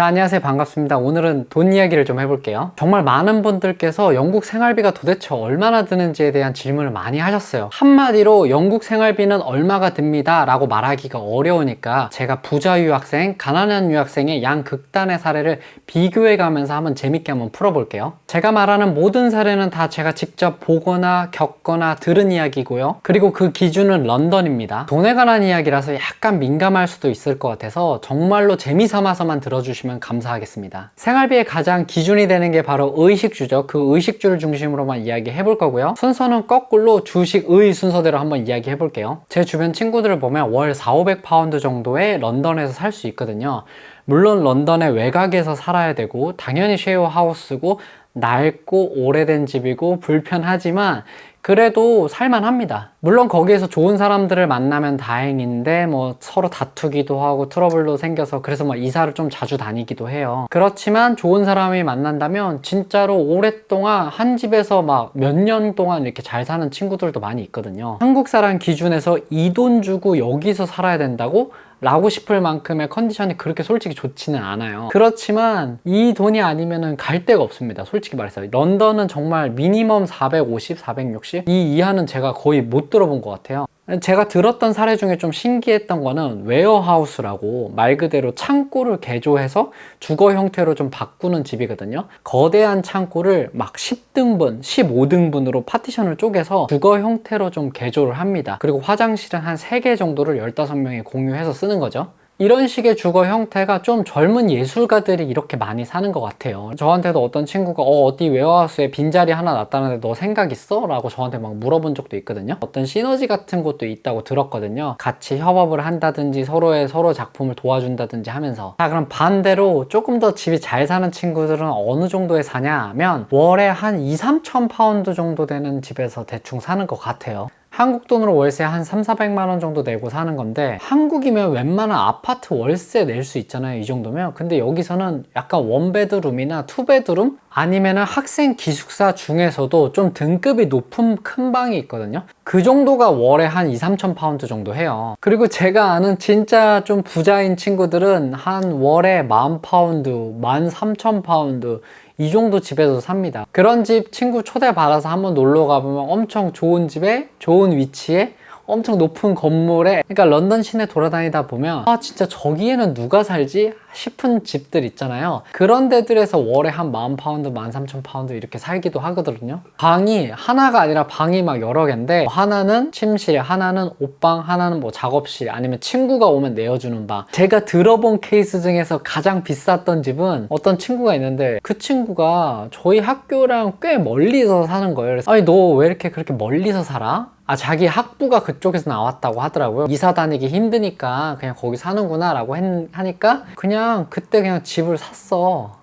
자, 안녕하세요. 반갑습니다. 오늘은 돈 이야기를 좀 해볼게요. 정말 많은 분들께서 영국 생활비가 도대체 얼마나 드는지에 대한 질문을 많이 하셨어요. 한마디로 영국 생활비는 얼마가 듭니다. 라고 말하기가 어려우니까 제가 부자 유학생, 가난한 유학생의 양 극단의 사례를 비교해 가면서 한번 재밌게 한번 풀어볼게요. 제가 말하는 모든 사례는 다 제가 직접 보거나 겪거나 들은 이야기고요. 그리고 그 기준은 런던입니다. 돈에 관한 이야기라서 약간 민감할 수도 있을 것 같아서 정말로 재미삼아서만 들어주시면 감사하겠습니다. 생활비의 가장 기준이 되는 게 바로 의식주죠. 그 의식주를 중심으로만 이야기해 볼 거고요. 순서는 거꾸로 주식의 순서대로 한번 이야기해 볼게요. 제 주변 친구들을 보면 월 4, 500파운드 정도의 런던에서 살 수 있거든요. 물론 런던의 외곽에서 살아야 되고 당연히 쉐어 하우스고 낡고 오래된 집이고 불편하지만 그래도 살만합니다. 물론 거기에서 좋은 사람들을 만나면 다행인데 뭐 서로 다투기도 하고 트러블도 생겨서 그래서 뭐 이사를 좀 자주 다니기도 해요. 그렇지만 좋은 사람이 만난다면 진짜로 오랫동안 한 집에서 막 몇 년 동안 이렇게 잘 사는 친구들도 많이 있거든요. 한국 사람 기준에서 이 돈 주고 여기서 살아야 된다고 라고 싶을 만큼의 컨디션이 그렇게 솔직히 좋지는 않아요. 그렇지만 이 돈이 아니면은 갈 데가 없습니다. 솔직히 말해서. 런던은 정말 미니멈 450, 460? 이 이하는 제가 거의 못 들어본 것 같아요. 제가 들었던 사례 중에 좀 신기했던 거는 웨어하우스라고 말 그대로 창고를 개조해서 주거 형태로 좀 바꾸는 집이거든요. 거대한 창고를 막 10등분, 15등분으로 파티션을 쪼개서 주거 형태로 좀 개조를 합니다. 그리고 화장실은 한 3개 정도를 15명이 공유해서 쓰는 거죠. 이런 식의 주거 형태가 좀 젊은 예술가들이 이렇게 많이 사는 것 같아요. 저한테도 어떤 친구가 어, 어디 웨어하우스에 빈자리 하나 놨다는데 너 생각 있어? 라고 저한테 막 물어본 적도 있거든요. 어떤 시너지 같은 것도 있다고 들었거든요. 같이 협업을 한다든지 서로의 서로 작품을 도와준다든지 하면서. 자, 그럼 반대로 조금 더 집이 잘 사는 친구들은 어느 정도에 사냐 하면 월에 한 2, 3천 파운드 정도 되는 집에서 대충 사는 것 같아요. 한국 돈으로 월세 한 3, 400만 원 정도 내고 사는 건데 한국이면 웬만한 아파트 월세 낼 수 있잖아요. 이 정도면. 근데 여기서는 약간 원베드룸이나 투베드룸 아니면은 학생 기숙사 중에서도 좀 등급이 높은 큰 방이 있거든요. 그 정도가 월에 한 2, 3천 파운드 정도 해요. 그리고 제가 아는 진짜 좀 부자인 친구들은 한 월에 만 파운드, 만 3천 파운드 이 정도 집에서 삽니다. 그런 집 친구 초대받아서 한번 놀러 가보면 엄청 좋은 집에 좋은 위치에 엄청 높은 건물에 그러니까 런던 시내 돌아다니다 보면 아 진짜 저기에는 누가 살지? 싶은 집들 있잖아요. 그런 데들에서 월에 한 만 파운드, 만 삼천 파운드 이렇게 살기도 하거든요. 방이 하나가 아니라 방이 막 여러 개인데 하나는 침실, 하나는 옷방, 하나는 뭐 작업실 아니면 친구가 오면 내어주는 방. 제가 들어본 케이스 중에서 가장 비쌌던 집은 어떤 친구가 있는데 그 친구가 저희 학교랑 꽤 멀리서 사는 거예요. 그래서 아니 너 왜 이렇게 그렇게 멀리서 살아? 아, 자기 학부가 그쪽에서 나왔다고 하더라고요. 이사 다니기 힘드니까 그냥 거기 사는구나 라고 했, 하니까 그냥 그때 그냥 집을 샀어.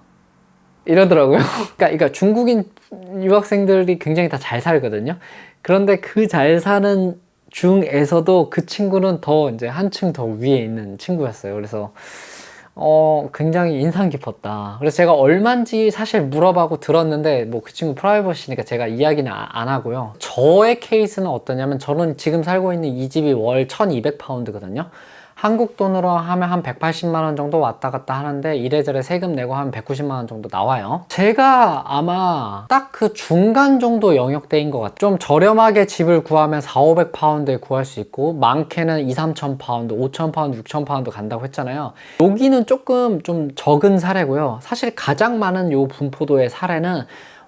이러더라고요. 그러니까, 그러니까 중국인 유학생들이 굉장히 다 잘 살거든요. 그런데 그 잘 사는 중에서도 그 친구는 더 이제 한층 더 위에 있는 친구였어요. 그래서 어, 굉장히 인상 깊었다. 그래서 제가 얼만지 사실 물어봐고 들었는데, 뭐 그 친구 프라이버시니까 제가 이야기는 아- 안 하고요. 저의 케이스는 어떠냐면, 저는 지금 살고 있는 이 집이 월 1200파운드거든요. 한국 돈으로 하면 한 180만 원 정도 왔다 갔다 하는데, 이래저래 세금 내고 하면 190만 원 정도 나와요. 제가 아마 딱 그 중간 정도 영역대인 것 같아요. 좀 저렴하게 집을 구하면 4, 500파운드에 구할 수 있고, 많게는 2, 3천 파운드, 5천 파운드, 6천 파운드 간다고 했잖아요. 여기는 조금 좀 적은 사례고요. 사실 가장 많은 요 분포도의 사례는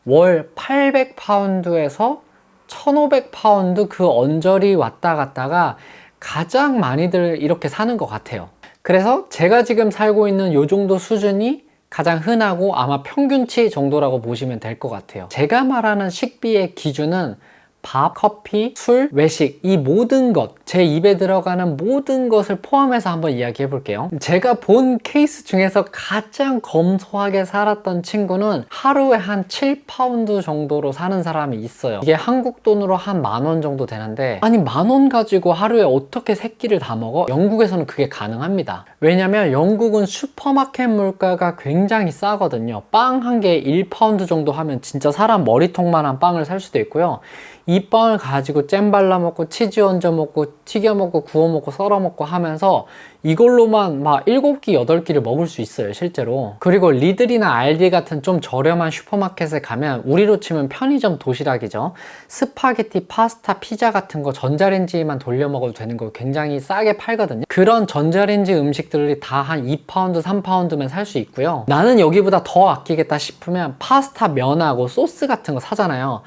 월 800파운드에서 1500파운드 그 언저리 왔다 갔다가 가장 많이들 이렇게 사는 것 같아요. 그래서 제가 지금 살고 있는 요 정도 수준이 가장 흔하고 아마 평균치 정도라고 보시면 될 것 같아요. 제가 말하는 식비의 기준은 밥, 커피, 술, 외식 이 모든 것, 제 입에 들어가는 모든 것을 포함해서 한번 이야기해 볼게요. 제가 본 케이스 중에서 가장 검소하게 살았던 친구는 하루에 한 7파운드 정도로 사는 사람이 있어요. 이게 한국 돈으로 한 만 원 정도 되는데 아니 만 원 가지고 하루에 어떻게 세 끼를 다 먹어? 영국에서는 그게 가능합니다. 왜냐면 영국은 슈퍼마켓 물가가 굉장히 싸거든요. 빵 한 개에 1파운드 정도 하면 진짜 사람 머리통만한 빵을 살 수도 있고요. 이 빵을 가지고 잼 발라 먹고 치즈 얹어 먹고 튀겨 먹고 구워 먹고 썰어 먹고 하면서 이걸로만 막 7끼, 8끼를 먹을 수 있어요, 실제로. 그리고 리들이나 알디 같은 좀 저렴한 슈퍼마켓에 가면 우리로 치면 편의점 도시락이죠. 스파게티, 파스타, 피자 같은 거 전자레인지에만 돌려 먹어도 되는 거 굉장히 싸게 팔거든요. 그런 전자레인지 음식들이 다 한 2파운드, 3파운드면 살 수 있고요. 나는 여기보다 더 아끼겠다 싶으면 파스타 면하고 소스 같은 거 사잖아요.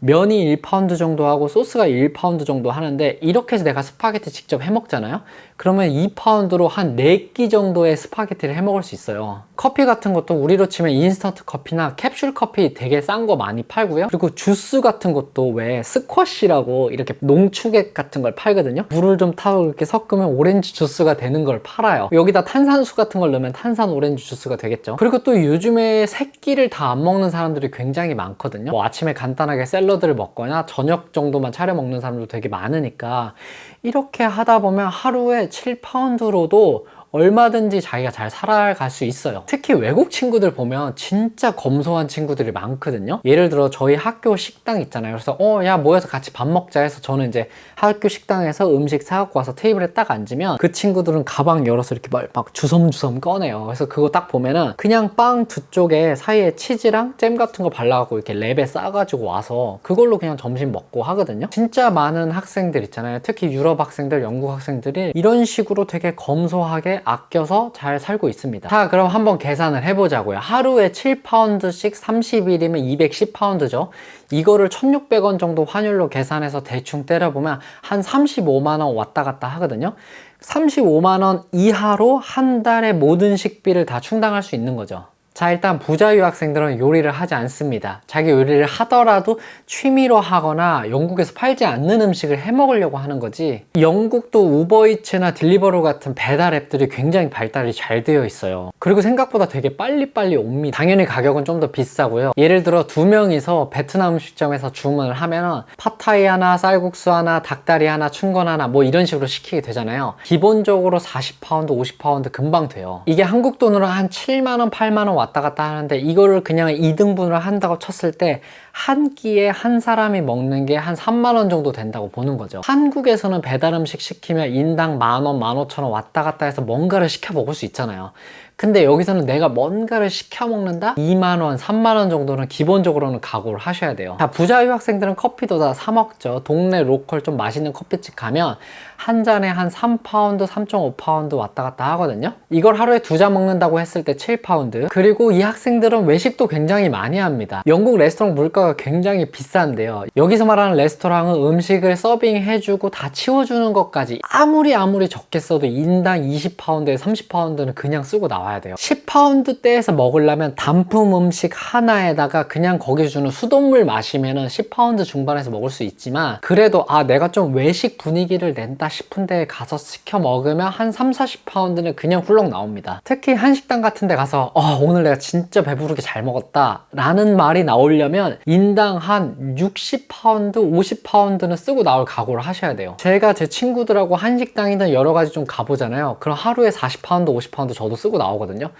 면이 1파운드 정도 하고 소스가 1파운드 정도 하는데 이렇게 해서 내가 스파게티 직접 해 먹잖아요. 그러면 2파운드로 한 4끼 정도의 스파게티를 해 먹을 수 있어요. 커피 같은 것도 우리로 치면 인스턴트 커피나 캡슐 커피 되게 싼 거 많이 팔고요. 그리고 주스 같은 것도 왜 스쿼시라고 이렇게 농축액 같은 걸 팔거든요. 물을 좀 타고 이렇게 섞으면 오렌지 주스가 되는 걸 팔아요. 여기다 탄산수 같은 걸 넣으면 탄산 오렌지 주스가 되겠죠. 그리고 또 요즘에 새끼를 다 안 먹는 사람들이 굉장히 많거든요. 뭐 아침에 간단하게 샐러드 를 먹거나 저녁 정도만 차려 먹는 사람도 되게 많으니까 이렇게 하다 보면 하루에 7파운드로도 얼마든지 자기가 잘 살아갈 수 있어요. 특히 외국 친구들 보면 진짜 검소한 친구들이 많거든요. 예를 들어 저희 학교 식당 있잖아요. 그래서 어, 야, 모여서 같이 밥 먹자 해서 저는 이제 학교 식당에서 음식 사갖고 와서 테이블에 딱 앉으면 그 친구들은 가방 열어서 이렇게 막, 막 주섬주섬 꺼내요. 그래서 그거 딱 보면은 그냥 빵 두 쪽에 사이에 치즈랑 잼 같은 거 발라갖고 이렇게 랩에 싸가지고 와서 그걸로 그냥 점심 먹고 하거든요. 진짜 많은 학생들 있잖아요. 특히 유럽 학생들, 영국 학생들이 이런 식으로 되게 검소하게 아껴서 잘 살고 있습니다. 자, 그럼 한번 계산을 해보자고요. 하루에 7파운드씩 30일이면 210파운드죠. 이거를 1,600원 정도 환율로 계산해서 대충 때려보면 한 35만원 왔다 갔다 하거든요. 35만원 이하로 한 달에 모든 식비를 다 충당할 수 있는 거죠. 자, 일단 부자 유학생들은 요리를 하지 않습니다. 자기 요리를 하더라도 취미로 하거나 영국에서 팔지 않는 음식을 해 먹으려고 하는 거지. 영국도 우버이츠나 딜리버로 같은 배달 앱들이 굉장히 발달이 잘 되어 있어요. 그리고 생각보다 되게 빨리빨리 옵니다. 당연히 가격은 좀 더 비싸고요. 예를 들어 두 명이서 베트남 음식점에서 주문을 하면은 팟타이 하나, 쌀국수 하나, 닭다리 하나, 춘건 하나 뭐 이런 식으로 시키게 되잖아요. 기본적으로 40파운드, 50파운드 금방 돼요. 이게 한국 돈으로 한 7만원, 8만원 왔다 갔다 하는데 이거를 그냥 2등분을 한다고 쳤을 때 한 끼에 한 사람이 먹는 게 한 3만 원 정도 된다고 보는 거죠. 한국에서는 배달 음식 시키면 인당 만 원, 만 오천 원 왔다 갔다 해서 뭔가를 시켜 먹을 수 있잖아요. 근데 여기서는 내가 뭔가를 시켜 먹는다? 2만 원, 3만 원 정도는 기본적으로는 각오를 하셔야 돼요. 자, 부자 유 학생들은 커피도 다 사 먹죠. 동네 로컬 좀 맛있는 커피집 가면 한 잔에 한 3파운드, 3.5파운드 왔다 갔다 하거든요. 이걸 하루에 두 잔 먹는다고 했을 때 7파운드. 그리고 이 학생들은 외식도 굉장히 많이 합니다. 영국 레스토랑 물가 가 굉장히 비싼데요. 여기서 말하는 레스토랑은 음식을 서빙해주고 다 치워주는 것까지 아무리 아무리 적게 써도 인당 20파운드에 30파운드는 그냥 쓰고 나와야 돼요. 10파운드대에서 먹으려면 단품 음식 하나에다가 그냥 거기 주는 수돗물 마시면 은 10파운드 중반에서 먹을 수 있지만 그래도 아 내가 좀 외식 분위기를 낸다 싶은 데 가서 시켜 먹으면 한 3, 40파운드는 그냥 훌렁 나옵니다. 특히 한식당 같은 데 가서 어, 오늘 내가 진짜 배부르게 잘 먹었다 라는 말이 나오려면 인당 한 60파운드, 50파운드는 쓰고 나올 각오를 하셔야 돼요. 제가 제 친구들하고 한식당이든 여러 가지 좀 가보잖아요. 그럼 하루에 40파운드, 50파운드 저도 쓰고 나오거든요.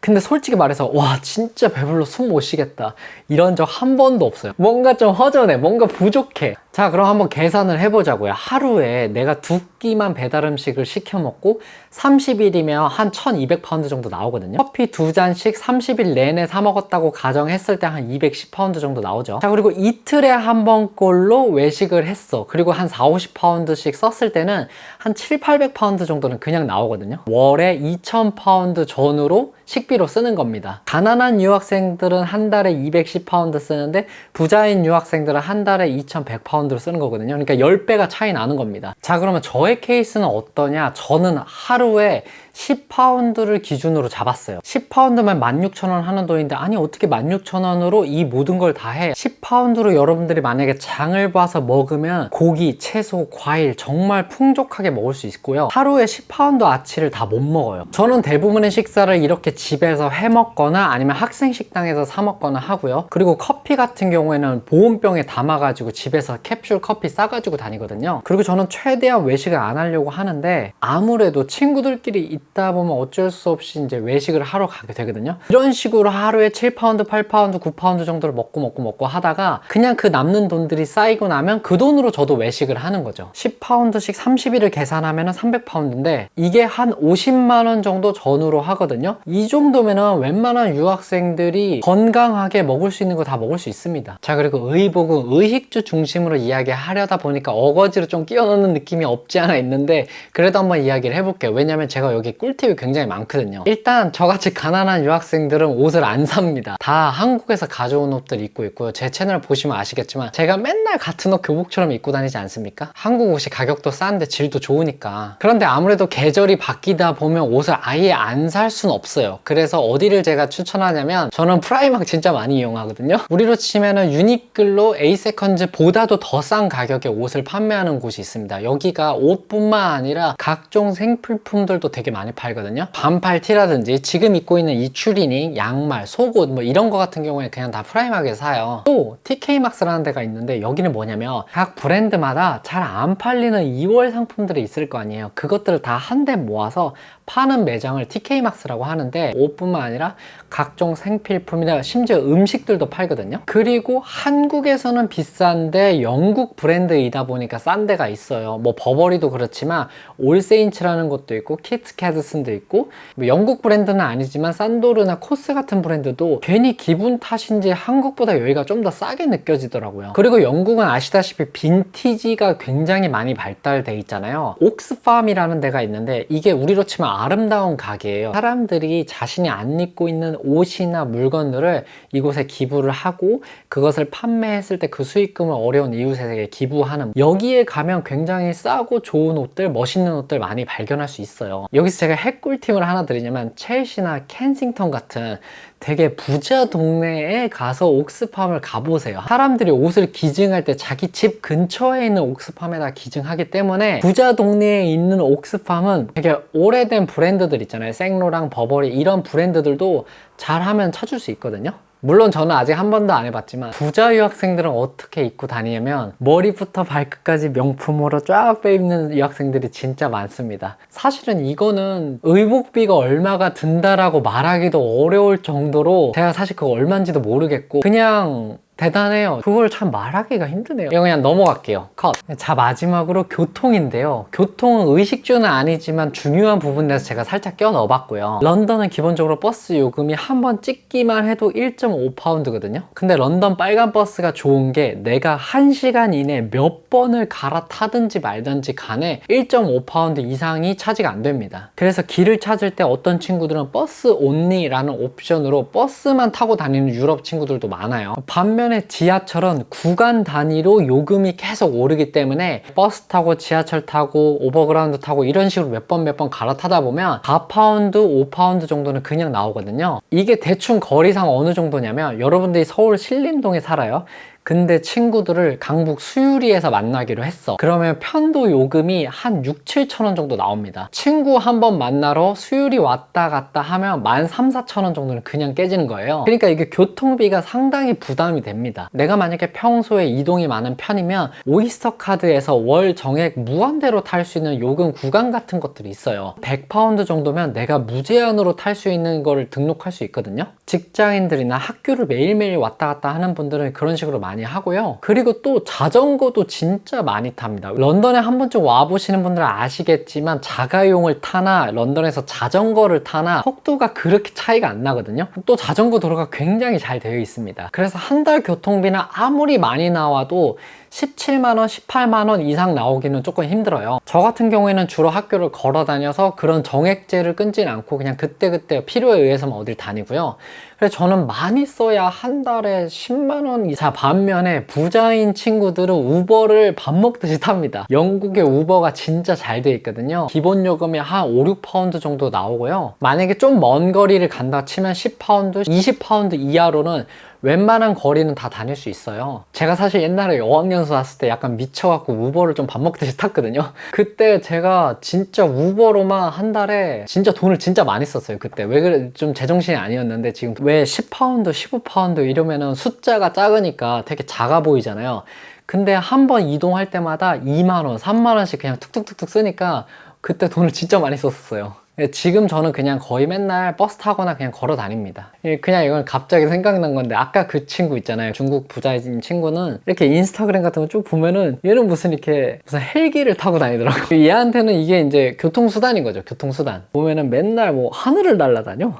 근데 솔직히 말해서 와 진짜 배불러 숨 못 쉬겠다. 이런 적 한 번도 없어요. 뭔가 좀 허전해. 뭔가 부족해. 자 그럼 한번 계산을 해보자고요. 하루에 내가 두 끼만 배달 음식을 시켜 먹고 30일이면 한 1200파운드 정도 나오거든요. 커피 두 잔씩 30일 내내 사 먹었다고 가정했을 때 한 210파운드 정도 나오죠. 자 그리고 이틀에 한 번꼴로 외식을 했어. 그리고 한 4, 50파운드씩 썼을 때는 한 7, 800파운드 정도는 그냥 나오거든요. 월에 2000파운드 전후로 식 비로 쓰는 겁니다. 가난한 유학생들은 한 달에 210파운드 쓰는데 부자인 유학생들은 한 달에 2100파운드를 쓰는 거거든요. 그러니까 10배가 차이 나는 겁니다. 자, 그러면 저의 케이스는 어떠냐? 저는 하루에 10파운드를 기준으로 잡았어요. 10파운드면 16,000원 하는 돈인데 아니 어떻게 16,000원으로 이 모든 걸 다 해? 10파운드로 여러분들이 만약에 장을 봐서 먹으면 고기, 채소, 과일 정말 풍족하게 먹을 수 있고요. 하루에 10파운드 아치를 다 못 먹어요. 저는 대부분의 식사를 이렇게 집에서 해 먹거나 아니면 학생 식당에서 사 먹거나 하고요. 그리고 커피 같은 경우에는 보온병에 담아가지고 집에서 캡슐 커피 싸가지고 다니거든요. 그리고 저는 최대한 외식을 안 하려고 하는데 아무래도 친구들끼리 있다 보면 어쩔 수 없이 이제 외식을 하러 가게 되거든요. 이런 식으로 하루에 7파운드, 8파운드, 9파운드 정도를 먹고 먹고 먹고 하다가 그냥 그 남는 돈들이 쌓이고 나면 그 돈으로 저도 외식을 하는 거죠. 10파운드씩 30일을 계산하면 300파운드인데 이게 한 50만 원 정도 전후로 하거든요. 이 정도면은 웬만한 유학생들이 건강하게 먹을 수 있는 거 다 먹을 수 있습니다. 자 그리고 의복은 의식주 중심으로 이야기하려다 보니까 어거지로 좀 끼워 넣는 느낌이 없지 않아 있는데 그래도 한번 이야기를 해볼게요. 왜냐면 제가 여기 꿀팁이 굉장히 많거든요. 일단 저같이 가난한 유학생들은 옷을 안 삽니다. 다 한국에서 가져온 옷들 입고 있고요. 제 채널 보시면 아시겠지만 제가 맨날 같은 옷 교복처럼 입고 다니지 않습니까? 한국 옷이 가격도 싼데 질도 좋으니까. 그런데 아무래도 계절이 바뀌다 보면 옷을 아예 안살 수는 없어요. 그래서 어디를 제가 추천하냐면 저는 프라이막 진짜 많이 이용하거든요. 우리로 치면은 유니클로 에이세컨즈 보다도 더 싼 가격에 옷을 판매하는 곳이 있습니다. 여기가 옷뿐만 아니라 각종 생필품들도 되게 많이 팔거든요. 반팔 티라든지 지금 입고 있는 이 추리닝, 양말, 속옷 뭐 이런 거 같은 경우에 그냥 다 프라이막에 사요. 또 TK막스라는 데가 있는데 여기는 뭐냐면 각 브랜드마다 잘 안 팔리는 2월 상품들이 있을 거 아니에요. 그것들을 다 한 대 모아서 파는 매장을 TK막스라고 하는데 옷뿐만 아니라 각종 생필품이나 심지어 음식들도 팔거든요. 그리고 한국에서는 비싼데 영국 브랜드이다 보니까 싼 데가 있어요. 뭐 버버리도 그렇지만 올세인츠라는 것도 있고 키트 캐드슨도 있고 뭐 영국 브랜드는 아니지만 산도르나 코스 같은 브랜드도 괜히 기분 탓인지 한국보다 여기가 좀 더 싸게 느껴지더라고요. 그리고 영국은 아시다시피 빈티지가 굉장히 많이 발달돼 있잖아요. 옥스팜이라는 데가 있는데 이게 우리로 치면 아름다운 가게예요. 사람들이 자신이 안 입고 있는 옷이나 물건들을 이곳에 기부를 하고 그것을 판매했을 때 그 수익금을 어려운 이웃에게 기부하는 여기에 가면 굉장히 싸고 좋은 옷들, 멋있는 옷들 많이 발견할 수 있어요. 여기서 제가 핵꿀팁을 하나 드리냐면 첼시나 켄싱턴 같은 되게 부자 동네에 가서 옥스팜을 가보세요. 사람들이 옷을 기증할 때 자기 집 근처에 있는 옥스팜에다 기증하기 때문에 부자 동네에 있는 옥스팜은 되게 오래된 브랜드들 있잖아요. 생로랑 버버리 이런 브랜드들도 잘하면 찾을 수 있거든요. 물론 저는 아직 한 번도 안 해봤지만 부자 유학생들은 어떻게 입고 다니냐면 머리부터 발끝까지 명품으로 쫙 빼입는 유학생들이 진짜 많습니다. 사실은 이거는 의복비가 얼마가 든다라고 말하기도 어려울 정도로 제가 사실 그거 얼마인지도 모르겠고 그냥 대단해요. 그걸 참 말하기가 힘드네요. 이거 그냥 넘어갈게요. 컷. 자, 마지막으로 교통인데요. 교통은 의식주는 아니지만 중요한 부분에서 제가 살짝 껴 넣어봤고요. 런던은 기본적으로 버스 요금이 한 번 찍기만 해도 1.5파운드거든요. 근데 런던 빨간 버스가 좋은 게 내가 1시간 이내 몇 번을 갈아타든지 말든지 간에 1.5파운드 이상이 차지가 안 됩니다. 그래서 길을 찾을 때 어떤 친구들은 버스 온리라는 옵션으로 버스만 타고 다니는 유럽 친구들도 많아요. 반면 에 지하철은 구간 단위로 요금이 계속 오르기 때문에 버스 타고 지하철 타고 오버그라운드 타고 이런 식으로 몇 번 몇 번 갈아타다 보면 4파운드, 5파운드 정도는 그냥 나오거든요. 이게 대충 거리상 어느 정도냐면 여러분들이 서울 신림동에 살아요. 근데 친구들을 강북 수유리에서 만나기로 했어. 그러면 편도 요금이 한 6, 7천 원 정도 나옵니다. 친구 한 번 만나러 수유리 왔다 갔다 하면 만 3, 4천 원 정도는 그냥 깨지는 거예요. 그러니까 이게 교통비가 상당히 부담이 됩니다. 내가 만약에 평소에 이동이 많은 편이면 오이스터 카드에서 월 정액 무한대로 탈 수 있는 요금 구간 같은 것들이 있어요. 100파운드 정도면 내가 무제한으로 탈 수 있는 거를 등록할 수 있거든요. 직장인들이나 학교를 매일매일 왔다 갔다 하는 분들은 그런 식으로 많이 하고요. 그리고 또 자전거도 진짜 많이 탑니다. 런던에 한 번쯤 와보시는 분들은 아시겠지만 자가용을 타나 런던에서 자전거를 타나 속도가 그렇게 차이가 안 나거든요. 또 자전거 도로가 굉장히 잘 되어 있습니다. 그래서 한 달 교통비는 아무리 많이 나와도 17만원, 18만원 이상 나오기는 조금 힘들어요. 저 같은 경우에는 주로 학교를 걸어 다녀서 그런 정액제를 끊진 않고 그냥 그때그때 필요에 의해서만 어딜 다니고요. 그래서 저는 많이 써야 한 달에 10만원 이상 반면에 부자인 친구들은 우버를 밥 먹듯이 탑니다. 영국의 우버가 진짜 잘 돼 있거든요. 기본 요금이 한 5, 6파운드 정도 나오고요. 만약에 좀 먼 거리를 간다 치면 10파운드, 20파운드 이하로는 웬만한 거리는 다 다닐 수 있어요. 제가 사실 옛날에 어학연수 왔을 때 약간 미쳐갖고 우버를 좀 밥 먹듯이 탔거든요. 그때 제가 진짜 우버로만 한 달에 진짜 돈을 진짜 많이 썼어요. 그때 왜 그래 좀 제정신이 아니었는데 지금 왜 10파운드, 15파운드 이러면은 숫자가 작으니까 되게 작아 보이잖아요. 근데 한 번 이동할 때마다 2만원, 3만원씩 그냥 툭툭툭툭 쓰니까 그때 돈을 진짜 많이 썼었어요. 예, 지금 저는 그냥 거의 맨날 버스 타거나 그냥 걸어 다닙니다. 예, 그냥 이건 갑자기 생각난 건데 아까 그 친구 있잖아요. 중국 부자인 친구는 이렇게 인스타그램 같은 거 쭉 보면은 얘는 무슨 이렇게 무슨 헬기를 타고 다니더라고요. 얘한테는 이게 이제 교통수단인 거죠. 교통수단. 보면은 맨날 뭐 하늘을 날아다녀.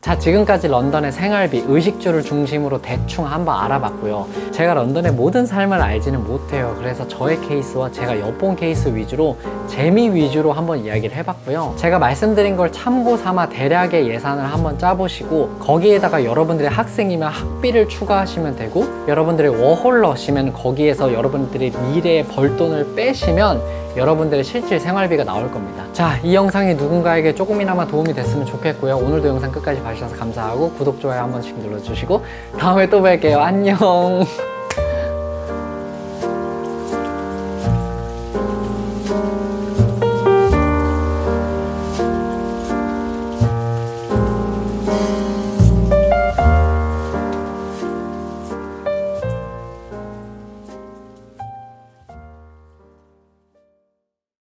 자, 지금까지 런던의 생활비, 의식주를 중심으로 대충 한번 알아봤고요. 제가 런던의 모든 삶을 알지는 못해요. 그래서 저의 케이스와 제가 엿본 케이스 위주로 재미 위주로 한번 이야기를 해봤고요. 제가 말씀드린 걸 참고 삼아 대략의 예산을 한번 짜보시고 거기에다가 여러분들이 학생이면 학비를 추가하시면 되고 여러분들이 워홀러시면 거기에서 여러분들이 미래에 벌 돈을 빼시면 여러분들의 실질 생활비가 나올 겁니다. 자, 이 영상이 누군가에게 조금이나마 도움이 됐으면 좋겠고요. 오늘도 영상 끝까지 봐주셔서 감사하고 구독, 좋아요 한 번씩 눌러주시고 다음에 또 뵐게요. 안녕.